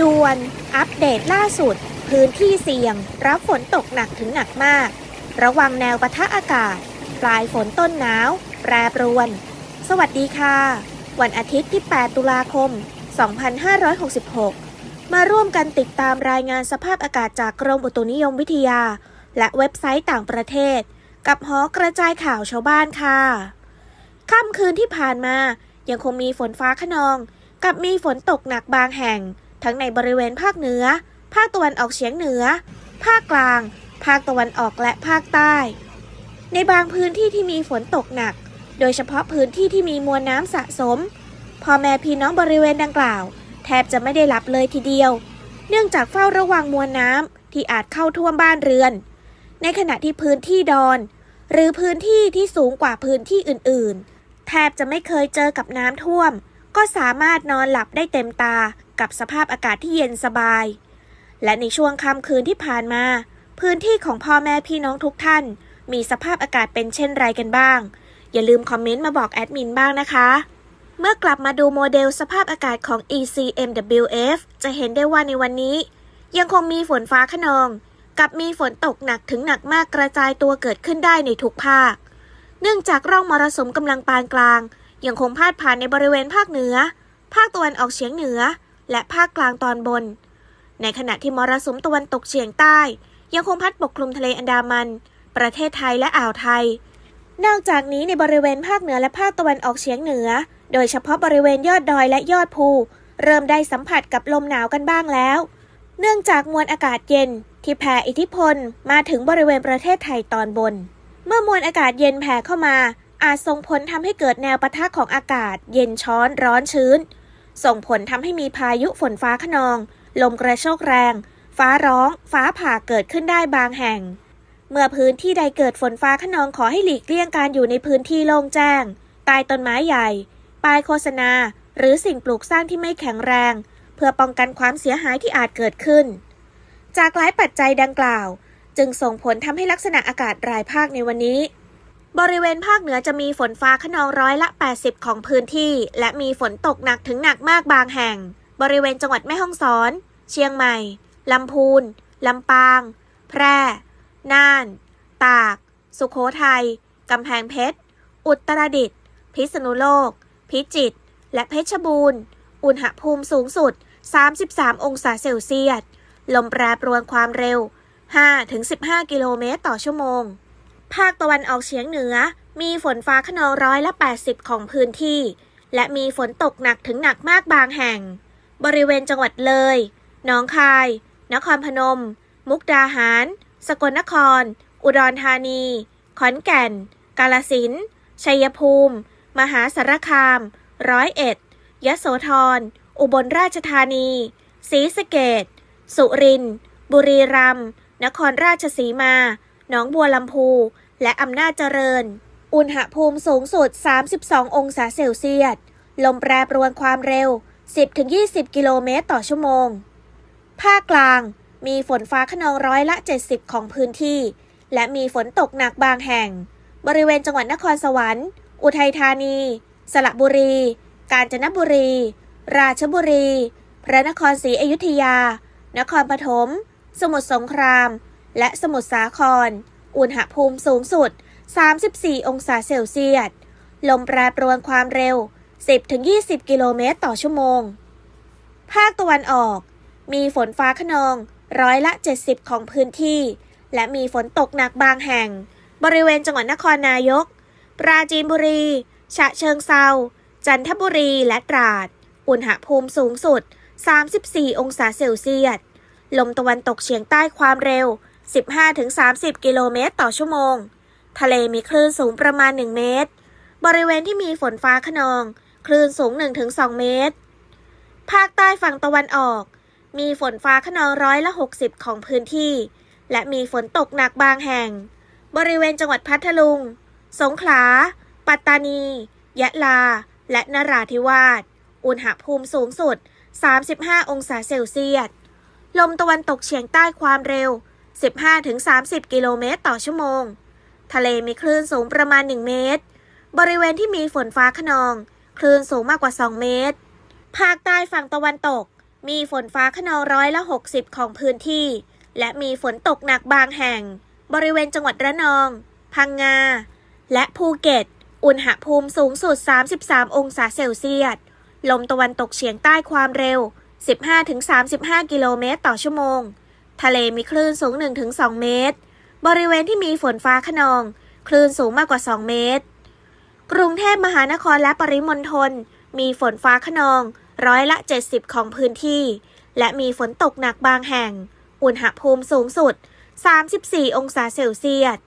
ด่วน อัปเดตล่าสุด พื้นที่เสี่ยง รับฝนตกหนักถึงหนักมาก ระวังแนวปะทะอากาศ ปลายฝนต้นหนาว แปรปรวน สวัสดีค่ะ วันอาทิตย์ที่ 8 ตุลาคม 2566 มาร่วมกันติดตามรายงานสภาพอากาศจากกรมอุตุนิยมวิทยา และเว็บไซต์ต่างประเทศ กับหอกระจายข่าวชาวบ้านค่ะ ค่ำคืนที่ผ่านมายังคงมีฝนฟ้าขนอง กับมีฝนตกหนักบางแห่ง ทั้งในบริเวณภาคเหนือ ภาคตะวันออกเฉียงเหนือ ภาคกลาง ภาคตะวันออกและภาคใต้ ในบางพื้นที่ที่มีฝนตกหนัก โดยเฉพาะพื้นที่ที่มีมวลน้ำสะสม พ่อแม่พี่น้องบริเวณดังกล่าว แทบจะไม่ได้หลับเลยทีเดียว เนื่องจากเฝ้าระวังมวลน้ำที่อาจเข้าท่วมบ้านเรือน ในขณะที่พื้นที่ดอน หรือพื้นที่ที่สูงกว่าพื้นที่อื่น ๆ แทบจะไม่เคยเจอกับน้ำท่วม ก็สามารถนอนหลับได้เต็มตา กับสภาพอากาศที่เย็นสบาย และในช่วงค่ำคืนที่ผ่านมา พื้นที่ของพ่อแม่พี่น้องทุกท่าน มีสภาพอากาศเป็นเช่นไรกันบ้าง อย่าลืมคอมเมนต์มาบอกแอดมินบ้างนะคะ เมื่อกลับมาดูโมเดลสภาพอากาศของ ECMWF จะเห็นได้ว่าในวันนี้ ยังคงมีฝนฟ้าขนอง กับมีฝนตกหนักถึงหนักมากกระจายตัวเกิดขึ้นได้ในทุกภาค เนื่องจากร่องมรสุมกำลังปานกลางยังคงพาดผ่านในบริเวณภาคเหนือ ภาคตะวันออกเฉียงเหนือ และภาคกลางตอนบน ในขณะที่มรสุมตะวันตกเฉียงใต้ ยังคงพัดปกคลุมทะเลอันดามัน ประเทศไทยและอ่าวไทย นอกจากนี้ในบริเวณภาคเหนือและภาคตะวันออกเฉียงเหนือ โดยเฉพาะบริเวณยอดดอยและยอดภู เริ่มได้สัมผัสกับลมหนาวกันบ้างแล้ว เนื่องจากมวลอากาศเย็นที่แผ่อิทธิพลมาถึงบริเวณประเทศไทยตอนบน เมื่อมวลอากาศเย็นแผ่เข้ามาอาจส่งผลทำให้เกิดแนวปะทะของอากาศ เย็นช้อนร้อนชื้น ส่งผลทำให้มีพายุฝนฟ้าขนอง ลมกระโชกแรง ฟ้าร้อง ฟ้าผ่าเกิดขึ้นได้บางแห่ง เมื่อพื้นที่ใดเกิดฝนฟ้าขนองขอให้หลีกเลี่ยงการอยู่ในพื้นที่โล่งแจ้ง ใต้ต้นไม้ใหญ่ ป้ายโฆษณา หรือสิ่งปลูกสร้างที่ไม่แข็งแรง เพื่อป้องกันความเสียหายที่อาจเกิดขึ้น จากหลายปัจจัยดังกล่าว จึงส่งผลทำให้ลักษณะอากาศรายภาคในวันนี้ บริเวณภาคเหนือจะมีฝนฟ้าขนองร้อยละ 80 ของพื้นที่ และมีฝนตกหนักถึงหนักมากบางแห่ง บริเวณจังหวัดแม่ฮ่องสอน เชียงใหม่ ลำพูน ลำปาง แพร่ น่าน ตาก สุโขทัย กำแพงเพชร อุตรดิตถ์ พิษณุโลก พิจิตร และเพชรบูรณ์ อุณหภูมิสูงสุด 33 องศาเซลเซียส ลมแปรปรวนความเร็ว 5-15 กิโลเมตรต่อชั่วโมง ภาคตะวันออกเฉียงเหนือ มีฝนฟ้าขนองร้อยละ 80 ของพื้นที่ และมีฝนตกหนักถึงหนักมากบางแห่ง บริเวณจังหวัดเลย หนองคาย นครพนม มุกดาหาร สกลนคร อุดรธานี ขอนแก่น กาลสินชัยภูมิ มหาสารคาม ร้อยเอ็ด ยโสธร อุบลราชธานี ศรีสะเกดสุรินทร์ บุรีรัมย์ นครราชสีมา หนองบัวลำพู และอำนาจเจริญ อุณหภูมิสูงสุด 32 องศาเซลเซียส ลมแปรปรวนความเร็ว 10-20 กิโลเมตรต่อชั่วโมง ภาคกลางมีฝนฟ้าขนองร้อยละ 70 ของพื้นที่ และมีฝนตกหนักบางแห่ง บริเวณจังหวัดนครสวรรค์ อุทัยธานี สระบุรี กาญจนบุรี ราชบุรี พระนครศรีอยุธยา นครปฐม สมุทรสงคราม และสมุทรสาคร อุณหภูมิสูงสุด 34 องศาเซลเซียส ลมแปรปรวนความเร็ว 10-20 กิโลเมตรต่อชั่วโมง ภาคตะวันออก มีฝนฟ้าขนองร้อยละ 70 ของพื้นที่ และมีฝนตกหนักบางแห่ง บริเวณจังหวัดนครนายก ปราจีนบุรี ฉะเชิงเซา จันทบุรี และตราด อุณหภูมิสูงสุด 34 องศาเซลเซียส ลมตะวันตกเฉียงใต้ความเร็ว 15-30 กิโลเมตรต่อชั่วโมง ทะเลมีคลื่นสูงประมาณ 1 เมตร บริเวณที่มีฝนฟ้าขนอง คลื่นสูง 1-2 เมตร ภาคใต้ฝั่งตะวันออก มีฝนฟ้าขนองร้อยละ 60 ของพื้นที่ และมีฝนตกหนักบางแห่ง บริเวณจังหวัดพัทลุง สงขลา ปัตตานี ยะลา และนราธิวาส อุณหภูมิสูงสุด 35 องศาเซลเซียส ลมตะวันตกเฉียงใต้ความเร็ว 15-30 กิโลเมตรต่อชั่วโมง ทะเลมีคลื่นสูงประมาณ 1 เมตร บริเวณที่มีฝนฟ้าขนอง คลื่นสูงมากกว่า 2 เมตร ภาคใต้ฝั่งตะวันตก มีฝนฟ้าขนองร้อยละ 60 ของพื้นที่ และมีฝนตกหนักบางแห่ง บริเวณจังหวัดระนอง พังงา และภูเก็ต อุณหภูมิสูงสุด 33 องศาเซลเซียส ลมตะวันตกเฉียงใต้ความเร็ว 15-35 กิโลเมตรต่อชั่วโมง ทะเลมีคลื่นสูง 1-2 เมตร บริเวณที่มีฝนฟ้าขนอง คลื่นสูงมากกว่า 2 เมตร กรุงเทพมหานครและปริมณฑลมีฝนฟ้าขนอง ร้อยละ 70 ของพื้นที่ และมีฝนตกหนักบางแห่ง อุณหภูมิสูงสุด 34 องศาเซลเซียส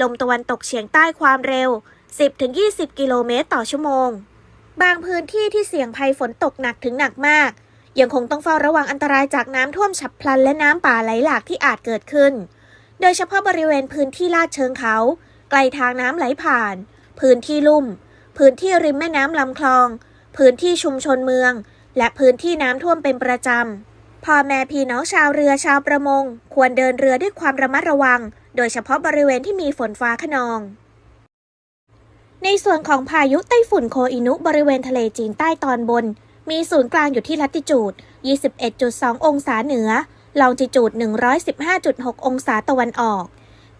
ลมตะวันตกเฉียงใต้ความเร็ว 10-20 กิโลเมตรต่อชั่วโมง บางพื้นที่ที่เสี่ยงภัยฝนตกหนักถึงหนักมาก ยังคงต้องเฝ้าระวังอันตรายจากน้ำท่วมฉับพลันและน้ำป่าไหลหลากที่อาจเกิดขึ้น โดยเฉพาะบริเวณพื้นที่ลาดเชิงเขา ไกลทางน้ำไหลผ่าน พื้นที่ลุ่ม พื้นที่ริมแม่น้ำลำคลอง พื้นที่ชุมชนเมือง และพื้นที่น้ำท่วมเป็นประจำ พ่อแม่พี่น้องชาวเรือชาวประมง ควรเดินเรือด้วยความระมัดระวัง โดยเฉพาะบริเวณที่มีฝนฟ้าขนองในส่วนของพายุไต้ฝุ่นโคอินุบริเวณทะเลจีนใต้ตอนบน มีศูนย์กลางอยู่ที่ลัติจูด 21.2 องศาเหนือ ลองจิจูด 115.6 องศาตะวันออก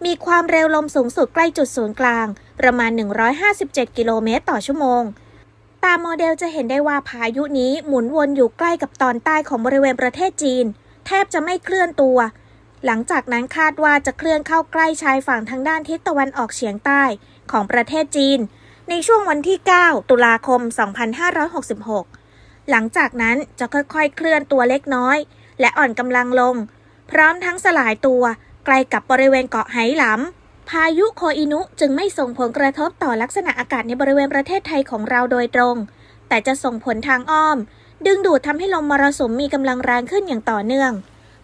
มีความเร็วลมสูงสุดใกล้จุดศูนย์กลาง ประมาณ 157 กิโลเมตรต่อชั่วโมง ตามโมเดลจะเห็นได้ว่าพายุนี้หมุนวนอยู่ใกล้กับตอนใต้ของบริเวณประเทศจีน แทบจะไม่เคลื่อนตัว หลังจากนั้นคาดว่าจะเคลื่อนเข้าใกล้ชายฝั่งทางด้านทิศตะวันออกเฉียงใต้ของประเทศจีน ในช่วงวันที่ 9 ตุลาคม 2566 หลังจากนั้นจะค่อยๆ เคลื่อนตัวเล็กน้อย และอ่อนกำลังลง พร้อมทั้งสลายตัวใกล้กับบริเวณเกาะไหหลำพายุโคอินุจึงไม่ส่งผลกระทบต่อลักษณะอากาศในบริเวณประเทศไทยของเราโดยตรง แต่จะส่งผลทางอ้อม ดึงดูดทำให้ลมมรสุมมีกำลังแรงขึ้นอย่างต่อเนื่อง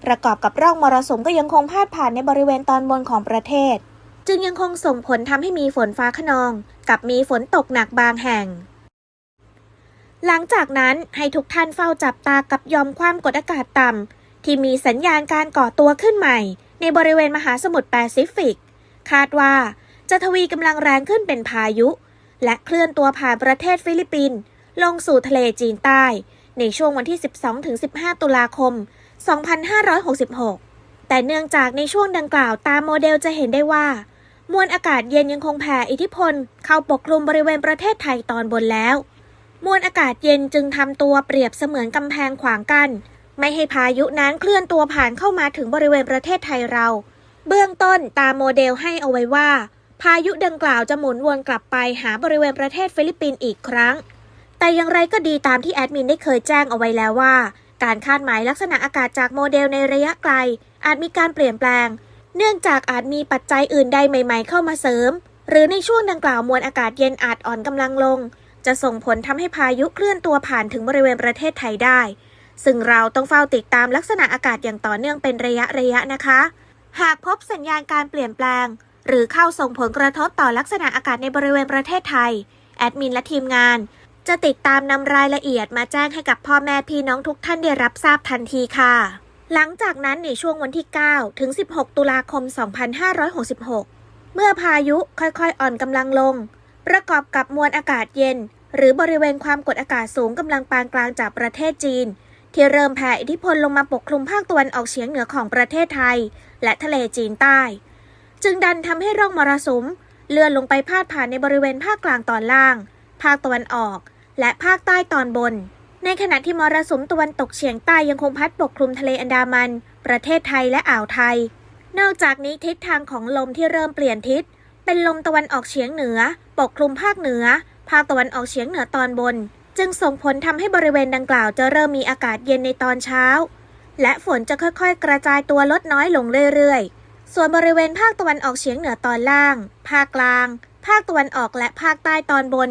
ประกอบกับร่องมรสุมก็ยังคงพาดผ่านในบริเวณตอนบนของประเทศ จึงยังคงส่งผลทำให้มีฝนฟ้าขนอง กับมีฝนตกหนักบางแห่ง หลังจากนั้นให้ทุกท่านเฝ้าจับตากับยอมความกดอากาศต่ำที่มีสัญญาณการก่อตัวขึ้นใหม่ ในบริเวณมหาสมุทรแปซิฟิก คาดว่าจะทวีกำลังแรงขึ้นเป็นพายุ และเคลื่อนตัวผ่านประเทศฟิลิปปินส์ลงสู่ทะเลจีนใต้ ในช่วงวันที่ 12-15 ตุลาคม 2566 แต่เนื่องจากในช่วงดังกล่าวตามโมเดลจะเห็นได้ว่า มวลอากาศเย็นยังคงแผ่อิทธิพล เข้าปกคลุมบริเวณประเทศไทยตอนบนแล้ว มวลอากาศเย็นจึงทำตัวเปรียบเสมือนกำแพงขวางกัน ไม่ให้พายุนั้นเคลื่อนตัวผ่านเข้ามาถึงบริเวณประเทศไทยเรา เบื้องต้นตามโมเดลให้เอาไว้ว่า พายุดังกล่าวจะหมุนวนกลับไปหาบริเวณประเทศฟิลิปปินส์อีกครั้ง แต่อย่างไรก็ดีตามที่แอดมินได้เคยแจ้งเอาไว้แล้วว่า การคาดหมายลักษณะอากาศจากโมเดลในระยะไกล อาจมีการเปลี่ยนแปลง เนื่องจากอาจมีปัจจัยอื่นใดใหม่ ๆ เข้ามาเสริม หรือในช่วงดังกล่าวมวลอากาศเย็นอาจอ่อนกำลังลง จะส่งผลทำให้พายุเคลื่อนตัวผ่านถึงบริเวณประเทศไทยได้ ซึ่งเราต้องเฝ้าติดตามลักษณะอากาศอย่างต่อเนื่องเป็นระยะระยะนะคะ หากพบสัญญาณการเปลี่ยนแปลง หรือเข้าส่งผลกระทบต่อลักษณะอากาศในบริเวณประเทศไทย แอดมินและทีมงาน จะติดตามนำรายละเอียดมาแจ้งให้กับพ่อแม่พี่น้องทุกท่านได้รับทราบทันทีค่ะ หลังจากนั้นในช่วงวันที่ 9 ถึง 16 ตุลาคม 2566 เมื่อพายุค่อยๆอ่อนกำลังลงประกอบกับมวลอากาศเย็น หรือบริเวณความกดอากาศสูงกำลังปานกลางจากประเทศจีน ที่เริ่มแผ่อิทธิพลลงมาปกคลุมภาคตะวันออกเฉียงเหนือของประเทศไทย และทะเลจีนใต้ จึงดันทำให้ร่องมรสุม เลื่อนลงไปพาดผ่านในบริเวณภาคกลางตอนล่าง ภาคตะวันออก และภาคใต้ตอนบน ในขณะที่มรสุมตะวันตกเฉียงใต้ยังคงพัดปกคลุมทะเลอันดามัน ประเทศไทยและอ่าวไทย นอกจากนี้ทิศทางของลมที่เริ่มเปลี่ยนทิศเป็นลมตะวันออกเฉียงเหนือ ปกคลุมภาคเหนือ ภาคตะวันออกเฉียงเหนือตอนบน จึงส่งผลทำให้บริเวณดังกล่าวจะเริ่มมีอากาศเย็นในตอนเช้า และฝนจะค่อยๆ กระจายตัวลดน้อยลงเรื่อยๆ ส่วนบริเวณภาคตะวันออกเฉียงเหนือตอนล่าง ภาคกลาง ภาคตะวันออกและภาคใต้ตอนบน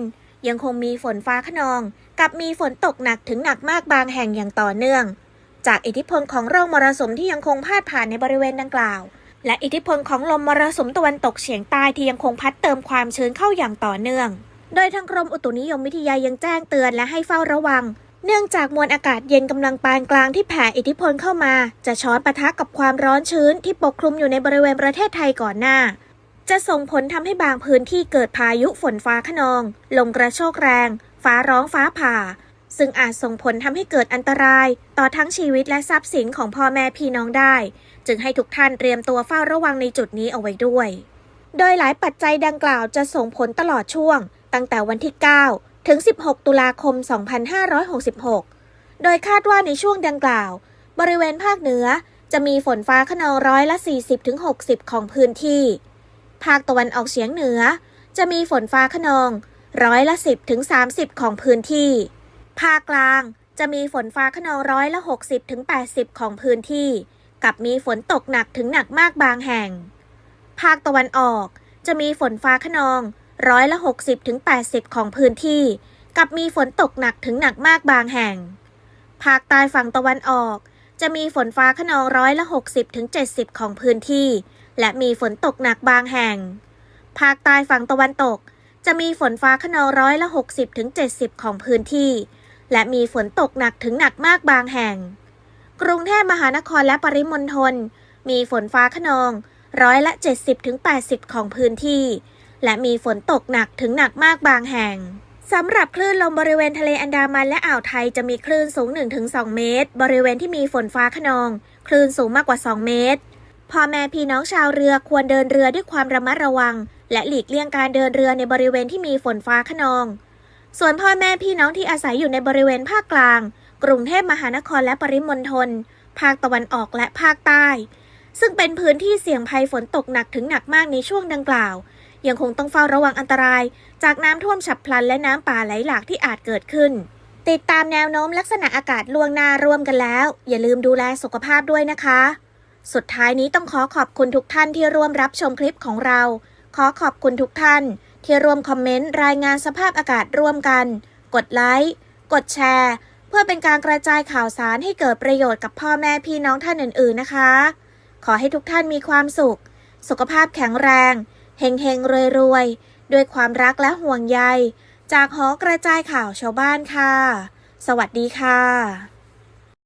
ยังคงมีฝนฟ้าขนอง กับมีฝนตกหนักถึงหนักมากบางแห่งอย่างต่อเนื่อง จากอิทธิพลของร่องมรสุมที่ยังคงพาดผ่านในบริเวณดังกล่าวและอิทธิพลของลมมรสุมตะวันตกเฉียงใต้ที่ยังคงพัดเติมความชื้นเข้าอย่างต่อเนื่อง โดยทางกรมอุตุนิยมวิทยายังแจ้งเตือนและให้เฝ้าระวัง เนื่องจากมวลอากาศเย็นกำลังปานกลางที่แผ่อิทธิพลเข้ามา จะช้อนปะทะกับความร้อนชื้นที่ปกคลุมอยู่ในบริเวณประเทศไทยก่อนหน้า จะส่งผลทำให้บางพื้นที่เกิดพายุฝนฟ้าขนอง ลมกระโชกแรง ฟ้าร้องฟ้าผ่า ซึ่งอาจส่งผลทำให้เกิดอันตราย ต่อทั้งชีวิตและทรัพย์สินของพ่อแม่พี่น้องได้ จึงให้ทุกท่านเตรียมตัวเฝ้าระวังในจุดนี้เอาไว้ด้วย โดยหลายปัจจัยดังกล่าวจะส่งผลตลอดช่วง ตั้งแต่วันที่ 9 ถึง 16 ตุลาคม 2566 โดยคาดว่าในช่วงดังกล่าว บริเวณภาคเหนือจะมีฝนฟ้าขนองร้อยละ 40-60 ของพื้นที่ ภาคตะวันออกเฉียงเหนือ จะมีฝนฟ้าขนองร้อยละ 10-30 ของพื้นที่ ภาคกลางจะมีฝนฟ้าขนองร้อยละ 60-80 ของพื้นที่ กับมีฝนตกหนักถึงหนักมากบางแห่ง ภาคตะวันออกจะมีฝนฟ้าขนอง ร้อยละ 60-80 ของพื้นที่ กับมีฝนตกหนักถึงหนักมากบางแห่ง ภาคใต้ฝั่งตะวันออก จะมีฝนฟ้าขนองร้อยละ 60-70 ของพื้นที่ และมีฝนตกหนักบางแห่ง ภาคใต้ฝั่งตะวันตก จะมีฝนฟ้าขนองร้อยละ 60-70 ของพื้นที่ และมีฝนตกหนักถึงหนักมากบางแห่ง กรุงเทพมหานครและปริมณฑลมีฝนฟ้าขนองร้อยละ 70-80 ของพื้นที่ และมีฝนตกหนักถึงหนักมากบางแห่งสำหรับคลื่นลมบริเวณทะเลอันดามันและอ่าวไทยจะมีคลื่นสูง 1-2 เมตร บริเวณที่มีฝนฟ้าขนอง คลื่นสูงมากกว่า 2 เมตรพ่อแม่พี่น้องชาวเรือควรเดินเรือด้วยความระมัดระวัง และหลีกเลี่ยงการเดินเรือในบริเวณที่มีฝนฟ้าขนอง ส่วนพ่อแม่พี่น้องที่อาศัยอยู่ในบริเวณภาคกลาง กรุงเทพมหานครและปริมณฑลภาคตะวันออกและภาคใต้ ซึ่งเป็นพื้นที่เสี่ยงภัยฝนตกหนักถึงหนักมากในช่วงดังกล่าว ยังคงต้องเฝ้าระวังอันตราย จากน้ำท่วมฉับพลันและน้ำป่าไหลหลากที่อาจเกิดขึ้น ติดตามแนวโน้มลักษณะอากาศล่วงหน้าร่วมกันแล้ว อย่าลืมดูแลสุขภาพด้วยนะคะ สุดท้ายนี้ต้องขอขอบคุณทุกท่านที่ร่วมรับชมคลิปของเรา ขอขอบคุณทุกท่าน ที่ร่วมคอมเมนต์รายงานสภาพอากาศร่วมกัน กดไลค์กดแชร์ เพื่อเป็นการกระจายข่าวสารให้เกิดประโยชน์กับพ่อแม่พี่น้องท่านอื่น ๆนะคะ ขอให้ทุกท่านมีความสุข สุขภาพแข็งแรง เฮงเฮงรวยรวยๆด้วยความรักและห่วงใย จากหอกระจายข่าวชาวบ้านค่ะ สวัสดีค่ะ